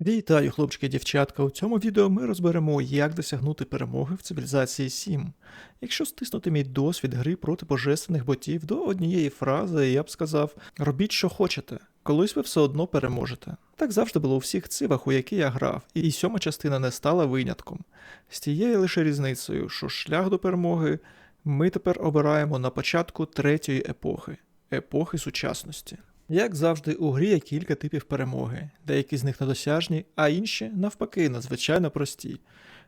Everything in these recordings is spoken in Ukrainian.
Вітаю, хлопчики і дівчатка. У цьому відео ми розберемо, як досягнути перемоги в цивілізації 7. Якщо стиснути мій досвід гри проти божественних ботів до однієї фрази, я б сказав: робіть, що хочете, колись ви все одно переможете. Так завжди було у всіх цивах, у які я грав, і сьома частина не стала винятком. З тією лише різницею, що шлях до перемоги ми тепер обираємо на початку третьої епохи епохи сучасності. Як завжди, у грі є кілька типів перемоги, деякі з них недосяжні, а інші, навпаки, надзвичайно прості.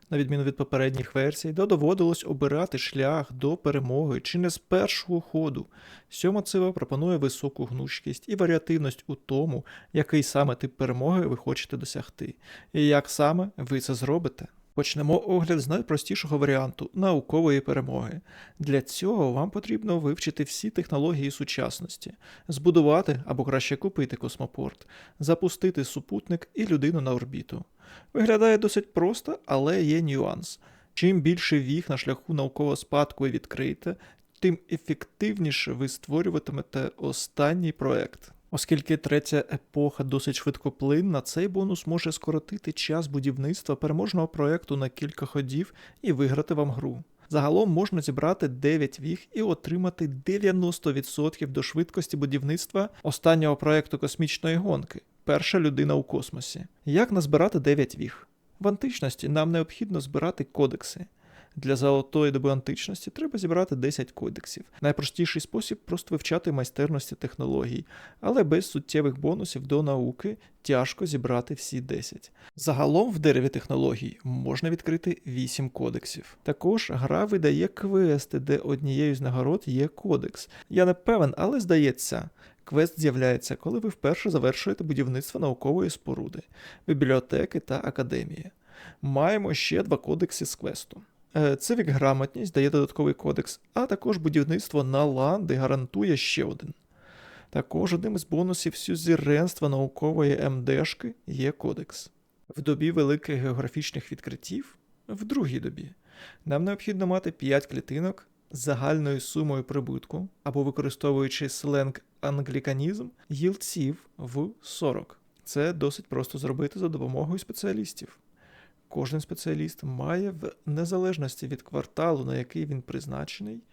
На відміну від попередніх версій, доводилось обирати шлях до перемоги чи не з першого ходу. Сьома цива пропонує високу гнучкість і варіативність у тому, який саме тип перемоги ви хочете досягти, і як саме ви це зробите. Почнемо огляд з найпростішого варіанту наукової перемоги. Для цього вам потрібно вивчити всі технології сучасності, збудувати або краще купити космопорт, запустити супутник і людину на орбіту. Виглядає досить просто, але є нюанс. Чим більше віг на шляху наукового спадку ви відкриєте, тим ефективніше ви створюватимете останній проект. Оскільки третя епоха досить швидкоплинна, цей бонус може скоротити час будівництва переможного проекту на кілька ходів і виграти вам гру. Загалом можна зібрати 9 віг і отримати 90% до швидкості будівництва останнього проекту космічної гонки перша людина у космосі. Як назбирати 9 віг? В античності нам необхідно збирати кодекси. Для золотої доби античності треба зібрати 10 кодексів. Найпростіший спосіб просто вивчати майстерності технологій, але без суттєвих бонусів до науки тяжко зібрати всі 10. Загалом в дереві технологій можна відкрити 8 кодексів. Також гра видає квести, де однією з нагород є кодекс. Я не певен, але здається. Квест з'являється, коли ви вперше завершуєте будівництво наукової споруди, бібліотеки та академії. Маємо ще два кодекси з квесту. Е, Цивік грамотність дає додатковий кодекс, а також будівництво на ланди гарантує ще один. Також одним із бонусів сюзеренства наукової МДшки є кодекс. В добі великих географічних відкриттів, в другій добі, нам необхідно мати 5 клітинок з загальною сумою прибутку або використовуючи сленг англіканізм їлдців в 40. Це досить просто зробити за допомогою спеціалістів. Кожен спеціаліст має в незалежності від кварталу, на який він призначений,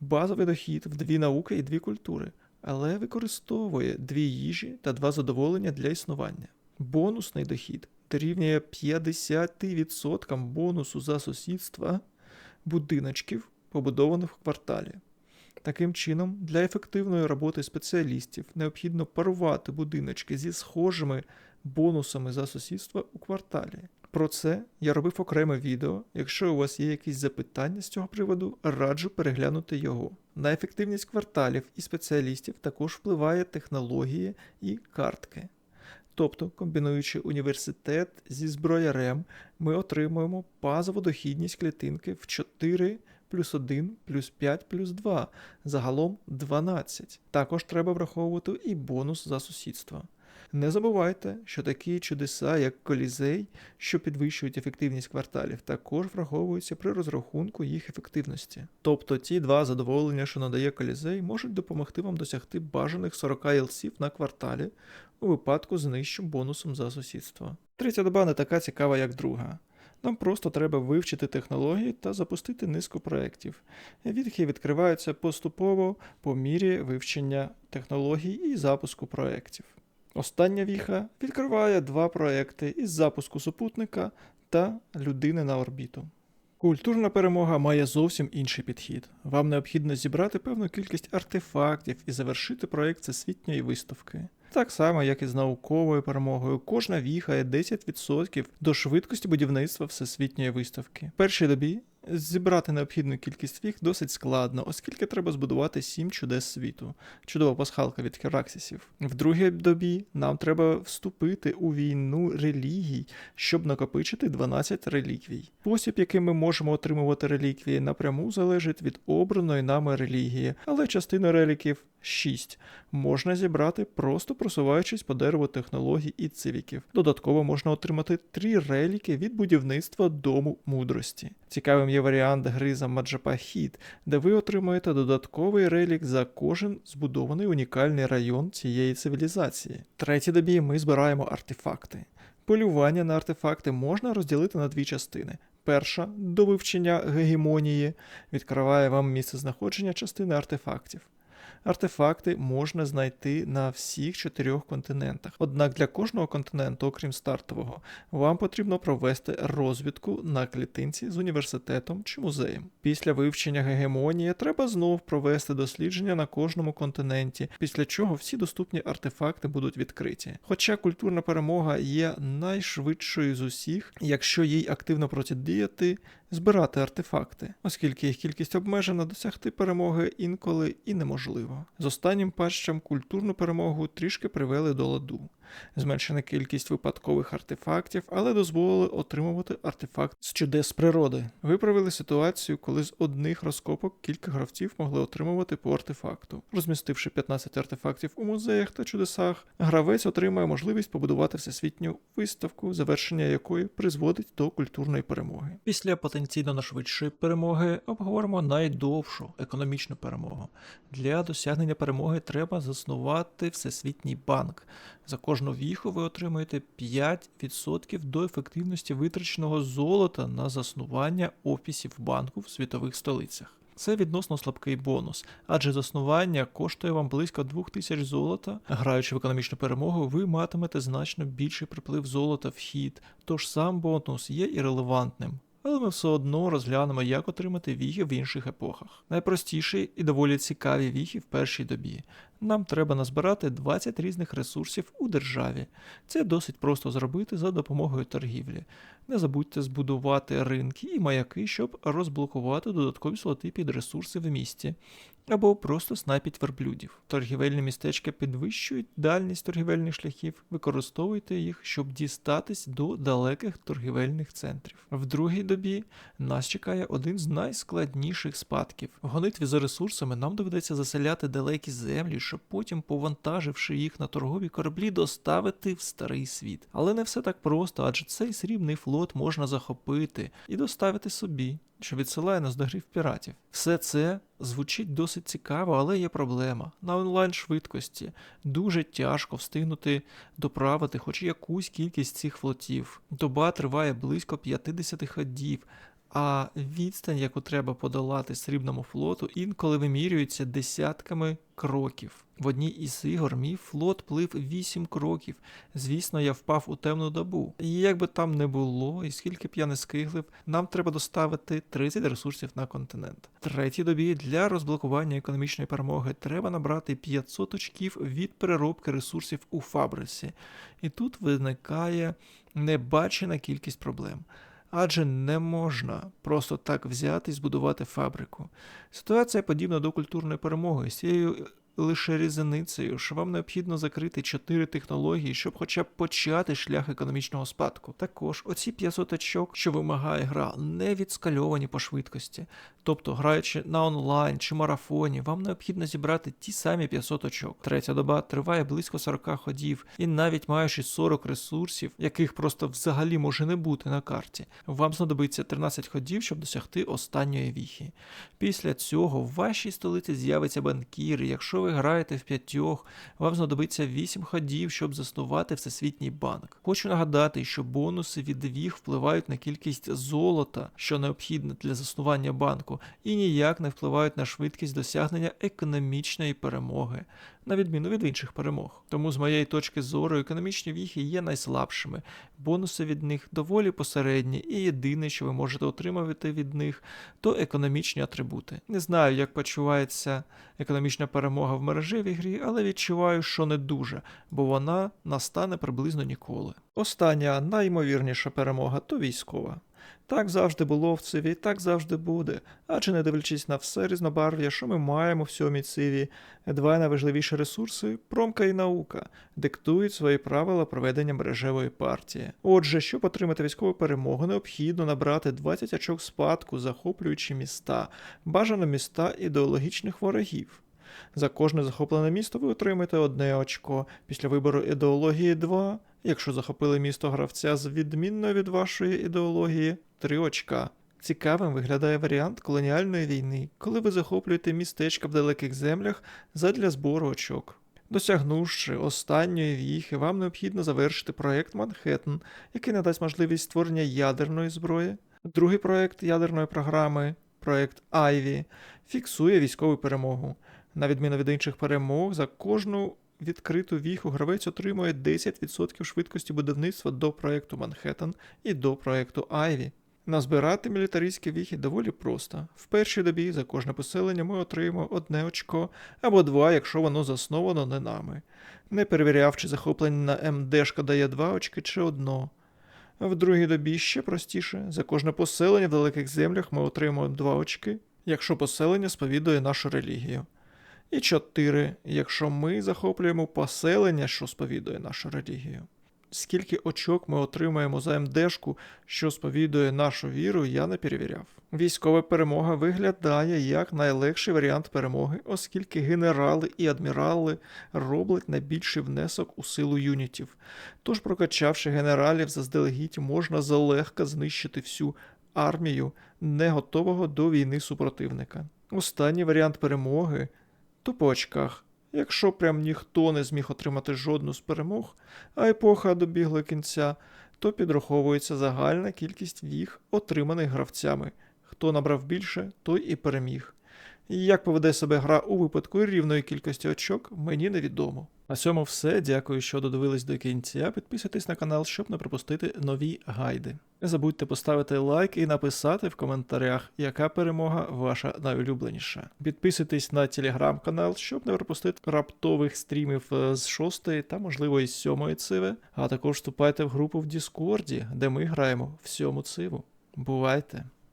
базовий дохід в дві науки і дві культури, але використовує дві їжі та два задоволення для існування. Бонусний дохід дорівнює 50% бонусу за сусідства будиночків, побудованих в кварталі. Таким чином, для ефективної роботи спеціалістів необхідно парувати будиночки зі схожими бонусами за сусідство у кварталі. Про це я робив окреме відео. Якщо у вас є якісь запитання з цього приводу, раджу переглянути його. На ефективність кварталів і спеціалістів також впливає технології і картки. Тобто, комбінуючи університет зі зброярем, ми отримуємо базову дохідність клітинки в 4 плюс 1 плюс 5 плюс 2, загалом 12. Також треба враховувати і бонус за сусідство. Не забувайте, що такі чудеса, як колізей, що підвищують ефективність кварталів, також враховуються при розрахунку їх ефективності. Тобто ті два задоволення, що надає колізей, можуть допомогти вам досягти бажаних 40 елсів на кварталі у випадку з нижчим бонусом за сусідство. Третя доба не така цікава, як друга. Нам просто треба вивчити технології та запустити низку проєктів. Відхи відкриваються поступово по мірі вивчення технологій і запуску проєктів. Остання віха відкриває два проекти із запуску супутника та людини на орбіту. Культурна перемога має зовсім інший підхід. Вам необхідно зібрати певну кількість артефактів і завершити проект всесвітньої виставки. Так само, як і з науковою перемогою, кожна віха є 10% до швидкості будівництва всесвітньої виставки. В першій добі зібрати необхідну кількість віг досить складно, оскільки треба збудувати 7 чудес світу. Чудова пасхалка від Кераксісів. В другій добі нам треба вступити у війну релігій, щоб накопичити 12 реліквій. Спосіб, яким ми можемо отримувати реліквії, напряму залежить від обраної нами релігії, але частину реліків 6 можна зібрати просто просуваючись по дереву технологій і цивіків. Додатково можна отримати 3 реліки від будівництва дому мудрості. Цікавим є варіант гри за Маджапахід, де ви отримуєте додатковий релік за кожен збудований унікальний район цієї цивілізації. Третій добі ми збираємо артефакти. Полювання на артефакти можна розділити на дві частини. Перша до вивчення гегемонії відкриває вам місце знаходження частини артефактів. Артефакти можна знайти на всіх чотирьох континентах. Однак для кожного континенту, окрім стартового, вам потрібно провести розвідку на клітинці з університетом чи музеєм. Після вивчення гегемонії треба знов провести дослідження на кожному континенті, після чого всі доступні артефакти будуть відкриті. Хоча культурна перемога є найшвидшою з усіх, якщо їй активно протидіяти, збирати артефакти, оскільки їх кількість обмежена, досягти перемоги інколи і неможливо. З останнім патчем культурну перемогу трішки привели до ладу. Зменшена кількість випадкових артефактів, але дозволили отримувати артефакт з чудес природи. Виправили ситуацію, коли з одних розкопок кілька гравців могли отримувати по артефакту. Розмістивши 15 артефактів у музеях та чудесах, гравець отримає можливість побудувати всесвітню виставку, завершення якої призводить до культурної перемоги. Після потенційно нашвидшої перемоги обговоримо найдовшу економічну перемогу. Для досягнення перемоги треба заснувати всесвітній банк. За кожну віху ви отримуєте 5% до ефективності витраченого золота на заснування офісів банку в світових столицях. Це відносно слабкий бонус, адже заснування коштує вам близько 2000 золота. Граючи в економічну перемогу, ви матимете значно більший приплив золота в хід, тож сам бонус є і релевантним. Але ми все одно розглянемо, як отримати віхи в інших епохах. Найпростіші і доволі цікаві віхи в першій добі. Нам треба назбирати 20 різних ресурсів у державі. Це досить просто зробити за допомогою торгівлі. Не забудьте збудувати ринки і маяки, щоб розблокувати додаткові слоти під ресурси в місті. Або просто снайпіть верблюдів. Торгівельні містечка підвищують дальність торгівельних шляхів, використовуйте їх, щоб дістатись до далеких торгівельних центрів. В другій добі нас чекає один з найскладніших спадків. В гонитві за ресурсами нам доведеться заселяти далекі землі, щоб потім, повантаживши їх на торгові кораблі, доставити в старий світ. Але не все так просто, адже цей срібний флот можна захопити і доставити собі що відсилає нас до грів піратів. Все це звучить досить цікаво, але є проблема. На онлайн швидкості дуже тяжко встигнути доправити хоч якусь кількість цих флотів. Доба триває близько 50 ходів. А відстань, яку треба подолати срібному флоту, інколи вимірюється десятками кроків. В одній із ігор мій флот плив 8 кроків. Звісно, я впав у темну добу. І як би там не було, і скільки б я не скиглив, нам треба доставити 30 ресурсів на континент. Третій добі для розблокування економічної перемоги треба набрати 500 очків від переробки ресурсів у фабриці. І тут виникає небачена кількість проблем. Адже не можна просто так взяти і збудувати фабрику. Ситуація подібна до культурної перемоги. З цією лише різаницею, що вам необхідно закрити 4 технології, щоб хоча б почати шлях економічного спадку. Також оці 500 очок, що вимагає гра, не відскальовані по швидкості. Тобто, граючи на онлайн чи марафоні, вам необхідно зібрати ті самі 500 очок. Третя доба триває близько 40 ходів, і навіть маючи 40 ресурсів, яких просто взагалі може не бути на карті, вам знадобиться 13 ходів, щоб досягти останньої віхи. Після цього в вашій столиці з'явиться банкір, якщо ви граєте в п'ятьох, вам знадобиться 8 ходів, щоб заснувати всесвітній банк. Хочу нагадати, що бонуси від віг впливають на кількість золота, що необхідне для заснування банку, і ніяк не впливають на швидкість досягнення економічної перемоги на відміну від інших перемог. Тому, з моєї точки зору, економічні віхи є найслабшими, бонуси від них доволі посередні, і єдине, що ви можете отримувати від них, то економічні атрибути. Не знаю, як почувається економічна перемога в мережевій грі, але відчуваю, що не дуже, бо вона настане приблизно ніколи. Остання найімовірніша перемога то військова. Так завжди було в циві, так завжди буде. Адже не дивлячись на все різнобарв'я, що ми маємо в сьомій циві, два найважливіші ресурси промка і наука, диктують свої правила проведення мережевої партії. Отже, щоб отримати військову перемогу, необхідно набрати 20 очок спадку, захоплюючи міста, бажано міста ідеологічних ворогів. За кожне захоплене місто ви отримаєте одне очко, після вибору ідеології 2, якщо захопили місто гравця з відмінною від вашої ідеології 3 очка. Цікавим виглядає варіант колоніальної війни, коли ви захоплюєте містечка в далеких землях задля збору очок. Досягнувши останньої віхи, вам необхідно завершити проект Манхеттен, який надасть можливість створення ядерної зброї. Другий проект ядерної програми, проект Айві, фіксує військову перемогу. На відміну від інших перемог, за кожну відкриту віху гравець отримує 10% швидкості будівництва до проекту Манхеттен і до проекту Айві. Назбирати мілітаристські віхи доволі просто. В першій добі за кожне поселення ми отримаємо одне очко або два, якщо воно засновано не нами. Не перевіряв, чи захоплення на МДшка дає два очки чи одно. В другій добі ще простіше. За кожне поселення в далеких землях ми отримуємо два очки, якщо поселення сповідує нашу релігію. І чотири, якщо ми захоплюємо поселення, що сповідує нашу релігію. Скільки очок ми отримаємо за МДшку, що сповідує нашу віру, я не перевіряв. Військова перемога виглядає як найлегший варіант перемоги, оскільки генерали і адмірали роблять найбільший внесок у силу юнітів. Тож, прокачавши генералів заздалегідь, можна залегка знищити всю армію не готового до війни супротивника. Останній варіант перемоги то по очках. Якщо прям ніхто не зміг отримати жодну з перемог, а епоха добігла кінця, то підраховується загальна кількість віг, отриманих гравцями. Хто набрав більше, той і переміг. Як поведе себе гра у випадку рівної кількості очок, мені невідомо. На цьому все. Дякую, що додивились до кінця. Підписуйтесь на канал, щоб не пропустити нові гайди. Не забудьте поставити лайк і написати в коментарях, яка перемога ваша найулюбленіша. Підписуйтесь на телеграм-канал, щоб не пропустити раптових стрімів е, з 6 та, можливо, із 7 циви. А також вступайте в групу в Діскорді, де ми граємо в 7 циву. Бувайте!